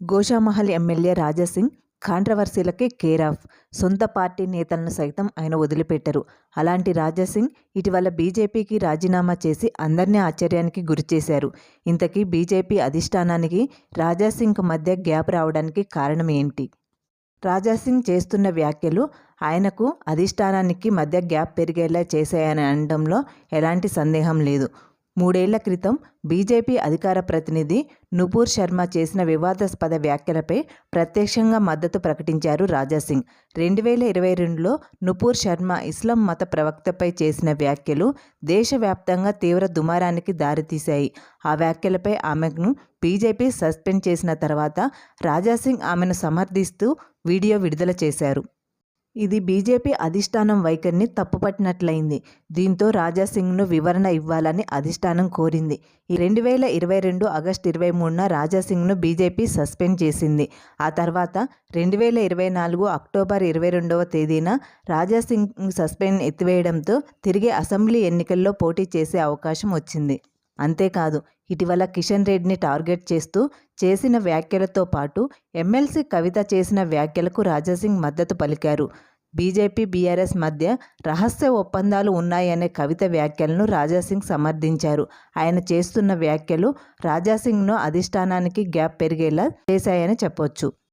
Goshamahal MLA Raja Singh కాంట్రవర్సీలకే care of. సొంత party నేతలను సైతం ఆయన వదిలిపెట్టరు. అలాంటి రాజాసింగ్ ఇటీవల బీజేపీకి రాజీనామా చేసి అందరినీ ఆశ్చర్యానికి గురిచేశారు ఇంతకీ బీజేపీ అధిష్టానానికి రాజాసింగ్ మధ్య గ్యాప్ రావడానికి కారణం ఏంటి? రాజాసింగ్ చేస్తున్న వ్యాఖ్యలు ఆయనకు అధిష్టానానికి మధ్య గ్యాప్ పెరిగేలా చేశాయని అనడంలో ఎలాంటి సందేహం లేదు. మూడేళ్ళ క్రితం బీజేపీ అధికార ప్రతినిధి నుపూర్ శర్మ చేసిన వివాదాస్పద వ్యాఖ్యలపై ప్రత్యక్షంగా మద్దతు ప్రకటించారు రాజాసింగ్. రెండు వేల ఇరవై రెండులో నుపూర్ శర్మ ఇస్లాం మత ప్రవక్తపై చేసిన వ్యాఖ్యలు దేశవ్యాప్తంగా తీవ్ర దుమారానికి దారితీశాయి. ఆ వ్యాఖ్యలపై ఆమెను బీజేపీ సస్పెండ్ చేసిన తర్వాత రాజాసింగ్ ఆమెను సమర్థిస్తూ వీడియో విడుదల చేశారు. ఇది బీజేపీ అధిష్టానం వైఖరిని తప్పుపట్టినట్లయింది. దీంతో రాజాసింగ్ను వివరణ ఇవ్వాలని అధిష్టానం కోరింది. ఈ రెండు వేల ఇరవై రెండు ఆగస్టు ఇరవై మూడున రాజాసింగ్ను బీజేపీ సస్పెండ్ చేసింది. ఆ తర్వాత రెండు వేల ఇరవై నాలుగు అక్టోబర్ ఇరవై రెండవ తేదీన రాజాసింగ్ సస్పెండ్ ఎత్తివేయడంతో తిరిగి అసెంబ్లీ ఎన్నికల్లో పోటీ చేసే అవకాశం వచ్చింది. అంతేకాదు ఇటీవల కిషన్ రెడ్డిని టార్గెట్ చేస్తూ చేసిన వ్యాఖ్యలతో పాటు ఎమ్మెల్సీ కవిత చేసిన వ్యాఖ్యలకు రాజాసింగ్ మద్దతు పలికారు. బీజేపీ బీఆర్ఎస్ మధ్య రహస్య ఒప్పందాలు ఉన్నాయనే కవిత వ్యాఖ్యలను రాజాసింగ్ సమర్థించారు. ఆయన చేస్తున్న వ్యాఖ్యలు రాజాసింగ్ను అధిష్టానానికి గ్యాప్ పెరిగేలా చేశాయని చెప్పొచ్చు.